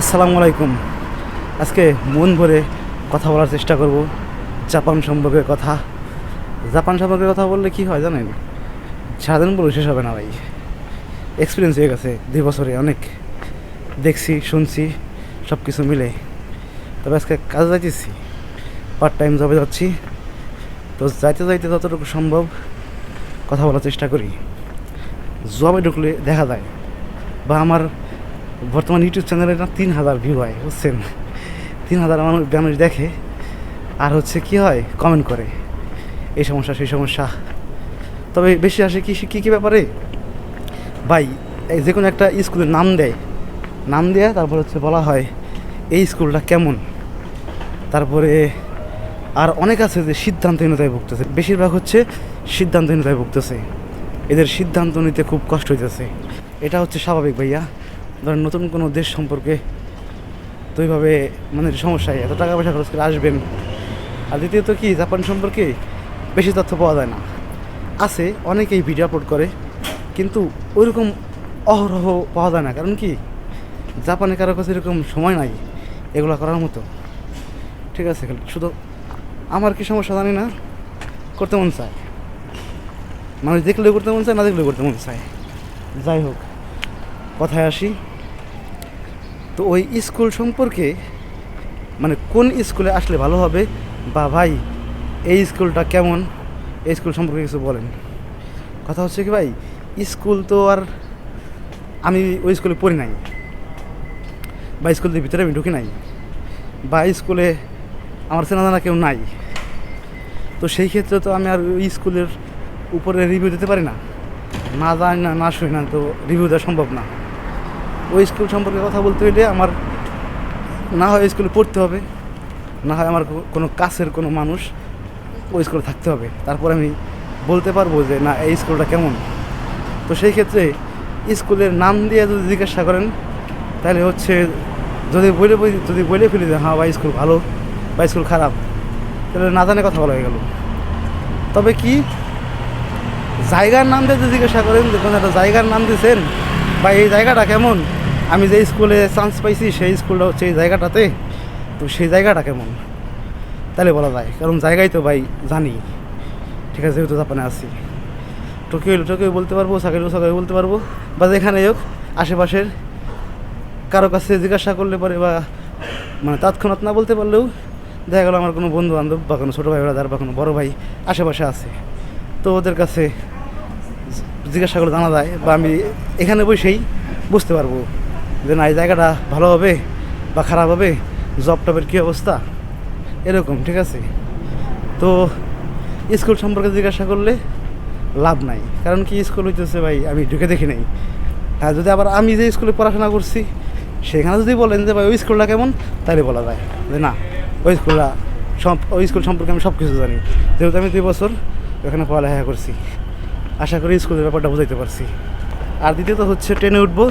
আসসালামু আলাইকুম। আজকে মন ভরে কথা বলার চেষ্টা করব জাপান সম্পর্কে কথা। জাপান সম্পর্কে কথা বললে কি হয় জানেন? সারাদিন বলে শেষ হবে না ভাই। এক্সপিরিয়েন্স হয়ে গেছে, দুই বছরে অনেক। দেখছি, শুনছি সব কিছু মিলে। তবে আজকে কাজে যাইতেছি পার্ট টাইম জবে যাচ্ছি। তো যাইতে যাইতে যতটুকু সম্ভব কথা বলার চেষ্টা করি। জবে ঢুকলে দেখা যায়, বা আমার বর্তমান ইউটিউব চ্যানেলে না তিন হাজার ভিউ হয়, বুঝছেন? তিন হাজার মানুষ মানুষ দেখে, আর হচ্ছে কি হয়? কমেন্ট করে। এই সমস্যা, সেই সমস্যা। তবে বেশি আসে কি কী কী ব্যাপারে? ভাই যে কোনো একটা স্কুলের নাম দেয়। নাম দেয়া, তারপর হচ্ছে বলা হয়, এই স্কুলটা কেমন? তারপরে আর অনেক আছে যে সিদ্ধান্তহীনতায় ভুগতেছে। বেশিরভাগ হচ্ছে সিদ্ধান্তহীনতায় ভুগতেছে। এদের সিদ্ধান্ত নিতে খুব কষ্ট হইতেছে। এটা হচ্ছে স্বাভাবিক ভাইয়া। ধরেন নতুন কোনো দেশ সম্পর্কে তো এইভাবে মানে সমস্যায় এত টাকা পয়সা খরচ করে আসবেন। আর দ্বিতীয়ত কি, জাপান সম্পর্কে বেশি তথ্য পাওয়া যায় না। আছে, অনেকেই ভিডিও আপলোড করে, কিন্তু ওইরকম অহরহ পাওয়া যায় না। কারণ কি, জাপানে কারও কাছে এরকম সময় নাই এগুলো করার মতো। ঠিক আছে শুধু আমার কি সমস্যা জানি না, করতে মন চায়। মানুষ দেখলেও করতে মন চায়, না দেখলেও করতে মন চায়। যাই হোক, কথায় আসি। তো ওই স্কুল সম্পর্কে মানে কোন স্কুলে আসলে ভালো হবে? বা ভাই, এই স্কুলটা কেমন? এই স্কুল সম্পর্কে কিছু বলেন। কথা হচ্ছে কি ভাই, স্কুল তো আর আমি ওই স্কুলে পড়ি নাই। বা স্কুলের ভিতরে আমি ঢুকি নাই। বা স্কুলে আমার চেনা জানা কেউ নাই। তো সেই ক্ষেত্রে তো আমি আর ওই স্কুলের উপরে রিভিউ দিতে পারি না। না জানি না না শুনি না, তো রিভিউ দেওয়া সম্ভব না। ওই স্কুল সম্পর্কে কথা বলতে হইলে আমার না হয় স্কুলে পড়তে হবে, না হয় আমার কোনো কাছের কোনো মানুষ ওই স্কুলে থাকতে হবে। তারপর আমি বলতে পারব যে, না, এই স্কুলটা কেমন? তো সেই ক্ষেত্রে স্কুলের নাম দিয়ে যদি জিজ্ঞাসা করেন, তাহলে হচ্ছে যদি বলে যদি বলে ফেলি যে হ্যাঁ বা স্কুল ভালো বা স্কুল খারাপ, তাহলে না জানে কথা বলা হয়ে গেল। তবে কি, জায়গার নাম দিয়ে যদি জিজ্ঞাসা করেন, যে, কোনো একটা জায়গার নাম দিয়েছেন বা এই জায়গাটা কেমন? আমি যে স্কুলে চান্স পাইছি, সেই স্কুলটা হচ্ছে এই জায়গাটাতে। তো সেই জায়গাটা কেমন? তাহলে বলা যায়, কারণ জায়গায় তো ভাই জানি। ঠিক আছে, যেহেতু জাপানে আছি। টোকিও টোকিও বলতে পারব সাকাইলো সাকাই বলতে পারব। বা যেখানে হোক, আশেপাশের কারও কাছে জিজ্ঞাসা করলে পরে বা মানে তৎক্ষণাৎ না বলতে পারলেও দেখা গেলো আমার কোনো বন্ধু বান্ধব বা কোনো ছোটো ভাই ব্রাদার বা কোনো বড়ো ভাই আশেপাশে আছে। তো ওদের কাছে জিজ্ঞাসা করে জানা যায় বা আমি এখানে বসেই বুঝতে পারব। যে না, এই জায়গাটা ভালো হবে বা খারাপ হবে জব টবের কী অবস্থা? এরকম, ঠিক আছে? তো স্কুল সম্পর্কে জিজ্ঞাসা করলে লাভ নাই। কারণ কি স্কুল হইতেছে ভাই, আমি ঢুকে দেখি নাই। হ্যাঁ যদি আবার আমি যে স্কুলে পড়াশোনা করছি, সেখানে যদি বলেন যে, ভাই, ওই স্কুলটা কেমন? তাহলে বলা যায় যে, না, ওই স্কুলটা সব ওই স্কুল সম্পর্কে আমি সব কিছু জানি। যেহেতু আমি দুই বছর ওখানে পড়ালেখা করছি। আশা করি স্কুলের ব্যাপারটা বুঝাইতে পারছি। আর দ্বিতীয়ত হচ্ছে, ট্রেনে উঠবো।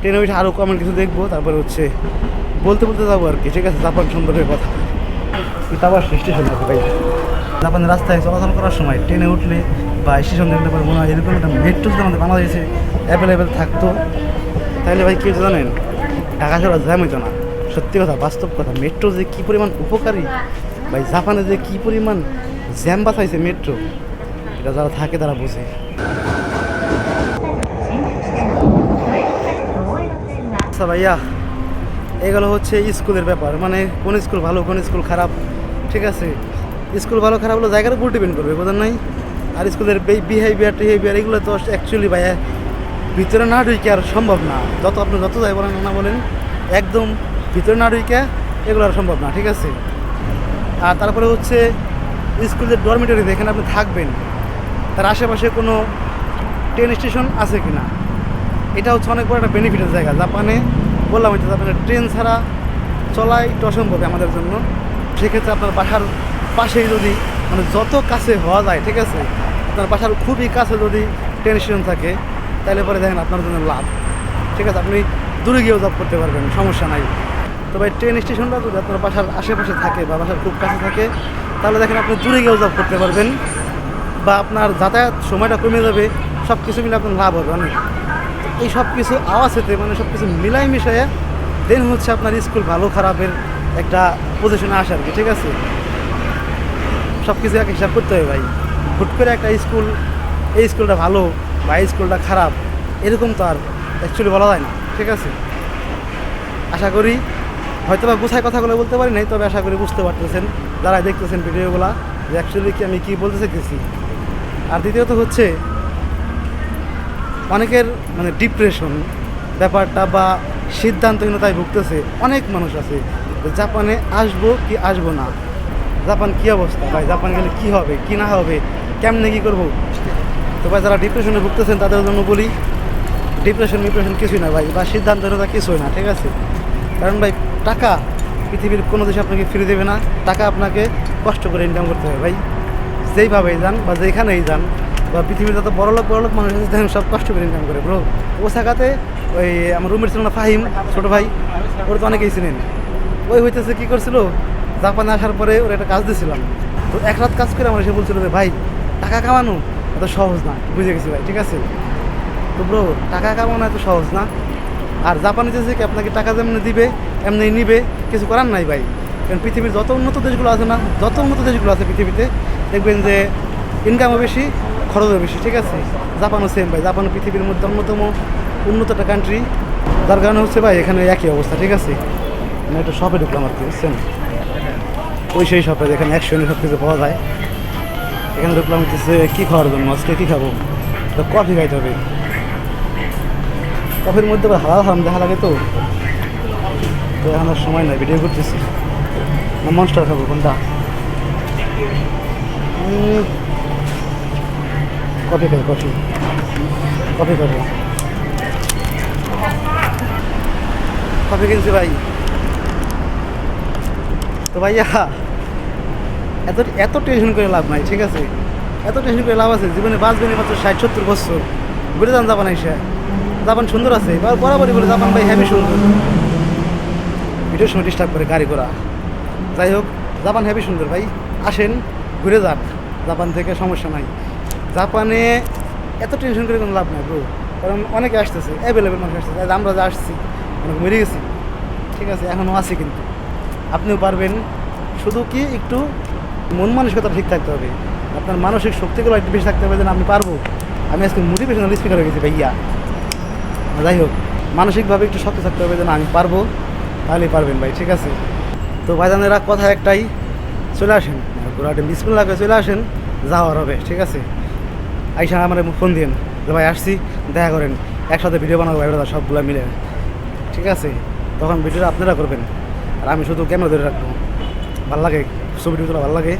ট্রেনে উঠে আরও কমেন্ট কিছু দেখব, তারপরে হচ্ছে বলতে বলতে যাব আর কি। ঠিক আছে, জাপান সম্পর্কে কথা ইতাবার স্টেশন ভাই জাপানের রাস্তায় চলাচল করার সময় ট্রেনে উঠলে বা স্টেশন দেখলে পরে মনে হয় এরকম একটা মেট্রো যদি আমাদের বাংলাদেশে অ্যাভেলেবেল থাকতো। তাহলে ভাই কি জানেন? ঢাকা শহর জ্যাম হইতো না। সত্যি কথা, বাস্তব কথা মেট্রো যে কী পরিমাণ উপকারী ভাই জাপানে যে কী পরিমাণ জ্যাম বাঁচাইছে মেট্রো এটা যারা থাকে তারা বোঝে। আচ্ছা ভাইয়া, এগুলো হচ্ছে স্কুলের ব্যাপার। মানে কোন স্কুল ভালো, কোন স্কুল খারাপ, ঠিক আছে? স্কুল ভালো, খারাপ হলো জায়গার উপর ডিপেন্ড করবে বোঝেন নাই? আর স্কুলের বিহেভিয়ার টিহেভিয়ার এগুলো তো অ্যাকচুয়ালি ভাইয়া ভিতরে না ঢুকে আর সম্ভব না। যত আপনি যত যাই বলেন, না বলেন, একদম ভিতরে না ঢুকে এগুলো আর সম্ভব না, ঠিক আছে? আর তারপরে হচ্ছে স্কুলের ডরমিটরিতে এখানে আপনি থাকবেন, তার আশেপাশে কোনো ট্রেন স্টেশন আছে কি না এটা হচ্ছে অনেক বড় একটা বেনিফিটের জায়গা। জাপানে বললাম হয়তো জাপানে ট্রেন ছাড়া চলাই একটু অসম্ভব আমাদের জন্য। সেক্ষেত্রে আপনার বাসার পাশেই যদি মানে যত কাছে হওয়া যায়, ঠিক আছে? আপনার বাসার খুবই কাছে যদি ট্রেন স্টেশন থাকে, তাহলে পরে দেখেন আপনার জন্য লাভ। ঠিক আছে? আপনি দূরে গিয়েও জব করতে পারবেন, সমস্যা নাই। তবে ট্রেন স্টেশনটা যদি আপনার বাসার আশেপাশে থাকে বা বাসার খুব কাছে থাকে, তাহলে দেখেন আপনি দূরে গিয়েও জব করতে পারবেন বা আপনার যাতায়াত সময়টা কমে যাবে সব কিছু মিলে আপনার লাভ হবে অনেক। এই সব কিছু আওয়াজ হতে মানে সব কিছু মিলাই মিশাইয়া দেন হচ্ছে আপনার স্কুল ভালো খারাপের একটা পজিশনে আসে আর কি, ঠিক আছে? সব কিছু এক হিসাব করতে হবে ভাই। হুট করে একটা স্কুল, এই স্কুলটা ভালো বা এই স্কুলটা খারাপ, এরকম তো আর অ্যাকচুয়ালি বলা যায় না, ঠিক আছে? আশা করি হয়তো বা গুছায় কথাগুলো বলতে পারি নাই, তবে আশা করি বুঝতে পারতেছেন, যারা দেখতেছেন ভিডিওগুলা যে অ্যাকচুয়ালি কি আমি কী বলতে চাইতেছি। আর দ্বিতীয়ত হচ্ছে অনেকের মানে ডিপ্রেশন ব্যাপারটা বা সিদ্ধান্তহীনতায় ভুগতেছে, অনেক মানুষ আছে। জাপানে আসব কি আসব না? জাপান কী অবস্থা? ভাই, জাপান গেলে কী হবে? কি না হবে? কেমনে কী করব? তো ভাই, যারা ডিপ্রেশনে ভুগতেছেন, তাদের জন্য বলি ডিপ্রেশন ডিপ্রেশন কিছুই না ভাই, বা সিদ্ধান্তহীনতা কিছুই না, ঠিক আছে? কারণ ভাই, টাকা পৃথিবীর কোনো দেশে আপনাকে ফিরে দেবে না। টাকা আপনাকে কষ্ট করে ইনকাম করতে হবে ভাই। যেইভাবেই যান বা যেখানেই যান বা পৃথিবীর যত বড় লোক বড় লোক মানুষ আছে, দেখেন সব কষ্ট করে ইনকাম করে ব্রো ওসাকাতে ওই আমার রুমের ছিল না ফাহিম, ছোটো ভাই, ওরা তো অনেকেই চিনেন। ওই হইতেছে কী করছিল, জাপানে আসার পরে ওর একটা কাজ দিয়েছিলাম। তো এক রাত কাজ করে আমার এসে বলছিল যে, ভাই, টাকা কামানো এত সহজ না। বুঝে গেছি ভাই, ঠিক আছে? তো ব্রো টাকা কামানো এত সহজ না। আর জাপানি যে কি আপনাকে টাকা যেমনি দিবে এমনি নিবে, কিছু করার নাই ভাই। কারণ পৃথিবীর যত উন্নত দেশগুলো আছে না, যত উন্নত দেশগুলো আছে পৃথিবীতে, দেখবেন যে ইনকামও বেশি খরচও বেশি, ঠিক আছে? জাপানও সেম ভাই জাপানও পৃথিবীর মধ্যে অন্যতম উন্নত একটা কান্ট্রি যার কারণে হচ্ছে ভাই এখানে একই অবস্থা, ঠিক আছে? আমি একটা শপে ঢুকলাম আর কি, বুঝছেন? ওই সেই শপে যেখানে একশো সব কিছু পাওয়া যায়। এখানে ঢুকলাম হচ্ছে কী খাওয়ার জন্য, আজকে কী খাব? কফি খাইতে হবে। কফির মধ্যে হালাল হারাম দেখা লাগে তো? তো এখন সময় নাই ভিডিও করতেছি। না মনস্টার খাব কোনটা? কফি খাই, কফি। কফি খাব। কফি কিনছি ভাই। তো ভাইয়া, এত এত টেনশন করে লাভ নাই, ঠিক আছে? এত টেনশন করে লাভ আছে, জীবনে বাঁচবেন মাত্র ষাট, সত্তর বছর। ঘুরে যান জাপান এসে। জাপান সুন্দর আছে, এবার বরাবরই বলে জাপান ভাই হ্যাভি সুন্দর। ভিডিওর সময় ডিস্টার্ব করে গাড়ি ঘোড়া। যাই হোক, জাপান হ্যাভি সুন্দর ভাই। আসেন, ঘুরে যান। জাপান থেকে সমস্যা নাই। জাপানে এত টেনশন করে কোনো লাভ নাই ব্রো কারণ অনেকে আসতেছে অ্যাভেলেবেল মানুষ আসতেছে। আমরা যা আসছি, অনেক মরে গেছি। ঠিক আছে এখনও আছি কিন্তু। আপনিও পারবেন। শুধু কি একটু মন মানসিকতা ঠিক থাকতে হবে। আপনার মানসিক শক্তিগুলো একটু বেশি থাকতে হবে যেন আমি পারব। আমি আজকে মোটিভেশনাল স্পিকার হয়ে গেছি, ভাইয়া। যাই হোক, মানসিকভাবে একটু শক্ত থাকতে হবে যেন আমি পারব। তাহলেই পারবেন ভাই, ঠিক আছে? তো ভাইজানেরা, কথা একটাই, চলে আসেন। ঘোরাটে বিসমিল্লা করে চলে আসেন, যাওয়ার হবে, ঠিক আছে? আইসা আমার ফোন দিন যে ভাই আসছি, দেখা করেন, একসাথে ভিডিও বানাবো, ভাই দাদা সবগুলো মিলে। ঠিক আছে? তখন ভিডিওটা আপনারা করবেন। আর আমি শুধু ক্যামেরা ধরে রাখব। ভালো লাগে, ছবি তোলা ভালো লাগে।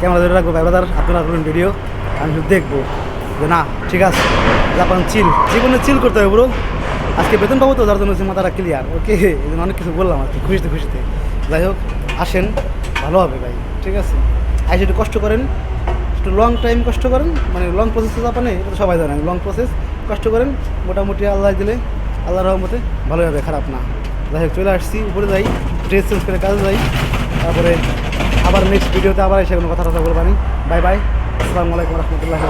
ক্যামেরা ধরে রাখব, ভাই দাদার আপনারা করবেন ভিডিও আমি শুধু দেখব যে না, ঠিক আছে। জাপান চিল জীবনে চিল করতে হবে ব্রো আজকে বেতন পাবো তো, যার জন্য হচ্ছে মাথাটা ক্লিয়ার ওকে এই জন্য অনেক কিছু বললাম আর কি, খুশিতে খুশিতে। যাই হোক, আসেন, ভালো হবে, ভাই, ঠিক আছে? আজ একটু কষ্ট করেন একটু লং টাইম কষ্ট করেন মানে লং প্রসেস জাপানে, এটা সবাই জানেন লং প্রসেস কষ্ট করেন, মোটামুটি আল্লাহ দিলে আল্লাহ রহমতে ভালো হবে, খারাপ না। যাই হোক, চলে আসছি, উপরে যাই ড্রেস চেঞ্জ করে কাজে যাই, তারপরে আবার নেক্সট ভিডিওতে আবার এসে কোনো কথা কথা বলবানি বাই বাই আসসালামু আলাইকুম, রহমতুল্লাহ